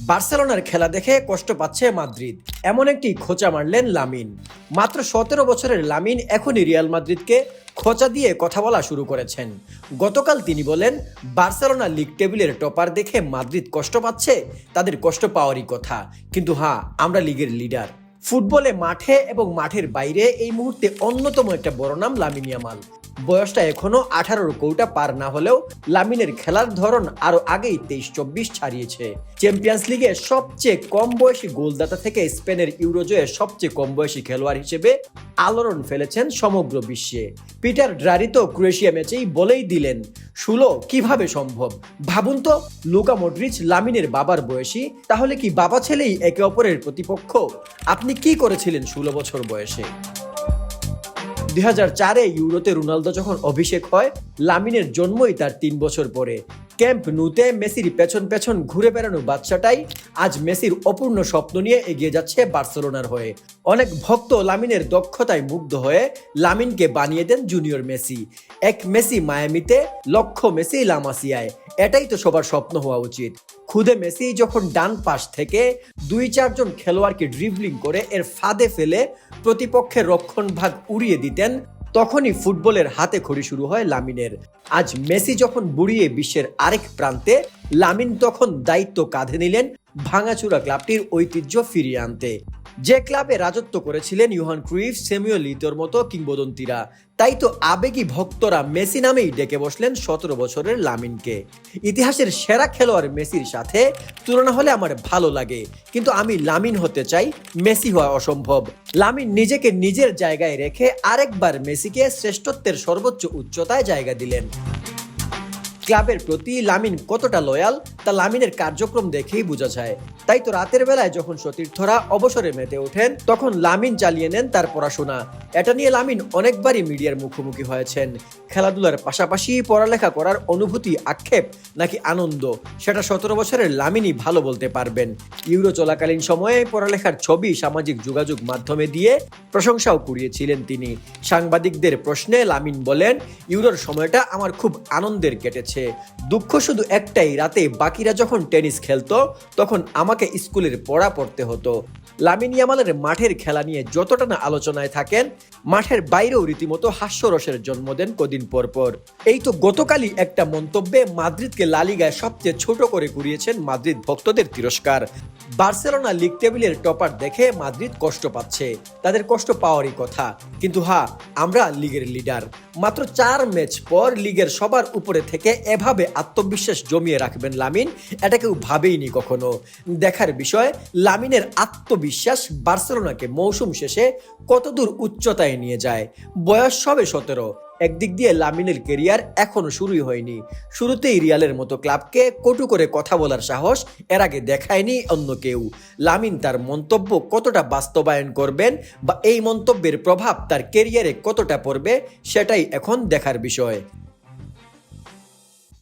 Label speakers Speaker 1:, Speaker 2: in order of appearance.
Speaker 1: বার্সেলোনার খেলা দেখে কষ্ট পাচ্ছে মাদ্রিদ। এমন একটি খোঁচা মারলেন লামিন। মাত্র সতেরো বছরের লামিন এখনই রিয়াল মাদ্রিদকে খোঁচা দিয়ে কথা বলা শুরু করেছেন। গতকাল তিনি বলেন, বার্সেলোনা লিগ টেবিলের টপার দেখে মাদ্রিদ কষ্ট পাচ্ছে, তাদের কষ্ট পাওয়ারই কথা। কিন্তু হ্যাঁ আমরা লিগের লিডার। ফুটবলে মাঠে এবং মাঠের বাইরে এই মুহূর্তে অন্যতম একটা বড় নাম লামিন ইয়ামাল। বয়সটা এখনও আঠারোর কৌটা পার না হলেও লামিনের খেলার ধরন আরও আগেই তেইশ চব্বিশ ছাড়িয়েছে। চ্যাম্পিয়ন্স লিগে সবচেয়ে কম বয়সী গোলদাতা থেকে স্পেনের ইউরোজয়ে সবচেয়ে কম বয়সী খেলোয়াড় হিসেবে আলোড়ন ফেলেছেন সমগ্র বিশ্বে। পিটার ড্রারি তো ক্রোয়েশিয়া ম্যাচেই বলেই দিলেন শুলো কীভাবে সম্ভব? ভাবুন তো, লুকা মডরিচ লামিনের বাবার বয়সী, তাহলে কি বাবা ছেলেই একে অপরের প্রতিপক্ষ? আপনি কি করেছিলেন ষোলো বছর বয়সে? দুই হাজার চারে ইউরোতে রোনালদো যখন অভিষেক হয়, লামিনের জন্মই তার তিন বছর পরে। ক্যাম্প নুতে মেসির পেছন পেছন ঘুরে বেড়ানো বাচ্চাটাই আজ মেসির অপূর্ণ স্বপ্ন নিয়ে এগিয়ে যাচ্ছে বার্সেলোনার হয়ে। অনেক ভক্ত লামিনের দক্ষতায় মুগ্ধ হয়ে লামিনকে বানিয়ে দেন জুনিয়র মেসি। এক মেসি মায়ামিতে, লক্ষ মেসি লামাসিয়ায়। এটাই তো সবার স্বপ্ন হওয়া উচিত। খুদে মেসি যখন ডান পাশ থেকে দুই চারজন খেলোয়াড়কে ড্রিবলিং করে এর ফাঁদে ফেলে প্রতিপক্ষের রক্ষণ ভাগ উড়িয়ে দিতেন তখনই ফুটবলের হাতে খড়ি শুরু হয় লামিনের। আজ মেসি যখন বুড়িয়ে বিশ্বের আরেক প্রান্তে, লামিন তখন দায়িত্ব কাঁধে নিলেন ভাঙাচুরা ক্লাবটির ঐতিহ্য ফিরিয়ে আনতে। যে ক্লাবে রাজত্ব করেছিলেন ইউহান ক্রুইফ সেমিও লিতোর মতো কিংবদন্তিরা। তাই তো আবেগী ভক্তরা মেসি নামেই ডেকে বসলেন সতেরো বছরের লামিনকে। ইতিহাসের সেরা খেলোয়াড় মেসির সাথে তুলনা হলে আমার ভালো লাগে, কিন্তু আমি লামিন হতে চাই মেসি হওয়া অসম্ভব। লামিন নিজেকে নিজের জায়গায় রেখে আরেকবার মেসিকে শ্রেষ্ঠত্বের সর্বোচ্চ উচ্চতায় জায়গা দিলেন। ক্লাবের প্রতি লামিন কতটা লয়াল তা লামিনের কার্যক্রম দেখেই বোঝা যায়। তাই তো রাতের বেলায় যখন সতীর্থরা অবসরে মেতে ওঠেন, তখন লামিন চালিয়ে নেন তার পড়াশোনা। এটা নিয়ে লামিন অনেকবারই মিডিয়ার মুখোমুখি হয়েছেন। খেলাধুলার পাশাপাশি পড়ালেখা করার অনুভূতি, আক্ষেপ নাকি আনন্দ, সেটা সতেরো বছরের লামিনই ভালো বলতে পারবেন। ইউরো চলাকালীন সময়ে পড়ালেখার ছবি সামাজিক যোগাযোগ মাধ্যমে দিয়ে প্রশংসাও কুড়িয়েছিলেন তিনি। সাংবাদিকদের প্রশ্নে লামিন বলেন, ইউরোর সময়টা আমার খুব আনন্দের কেটেছে। দুঃখ শুধু একটাই, রাতে বাকিরা যখন টেনিস খেলতো, তখন আমাকে স্কুলের পড়া পড়তে হতো। লামিন ইয়ামালের মাঠের খেলা নিয়ে যতটা না আলোচনায় থাকেন, মাঠের বাইরেও রীতিমতো হাস্যরসের জন্ম দেন কদিন পর পর। এই তো গতকালই একটা মন্তব্যে মাদ্রিদকে লালিগায় সবচেয়ে ছোট করে কুড়িয়েছেন মাদ্রিদ ভক্তদের তিরস্কার। বার্সেলোনা লিগ টেবিলের টপার দেখে মাদ্রিদ কষ্ট পাচ্ছে। তাদের কষ্ট পাওয়ারই কথা। কিন্তু হা, আমরা লিগের লিডার। মাত্র চার ম্যাচ পর লিগের সবার উপরে থেকে এভাবে আত্মবিশ্বাস জমিয়ে রাখবেন লামিন। এটা কেউ ভাবেইনি কখনো। দেখার বিষয়, লামিনের আত্মবিশ্বাস বার্সেলোনাকে মৌসুম শেষে কতদূর উচ্চতায় নিয়ে যায়? বয়স সবে সতেরো। একদিক দিয়ে লামিনের কেরিয়ার এখনও শুরুই হয়নি। শুরুতেই রিয়ালের মতো ক্লাবকে কটু করে কথা বলার সাহস এর আগে দেখায়নি অন্য কেউ। লামিন তার মন্তব্য কতটা বাস্তবায়ন করবেন বা এই মন্তব্যের প্রভাব তার কেরিয়ারে কতটা পড়বে, সেটাই এখন দেখার বিষয়।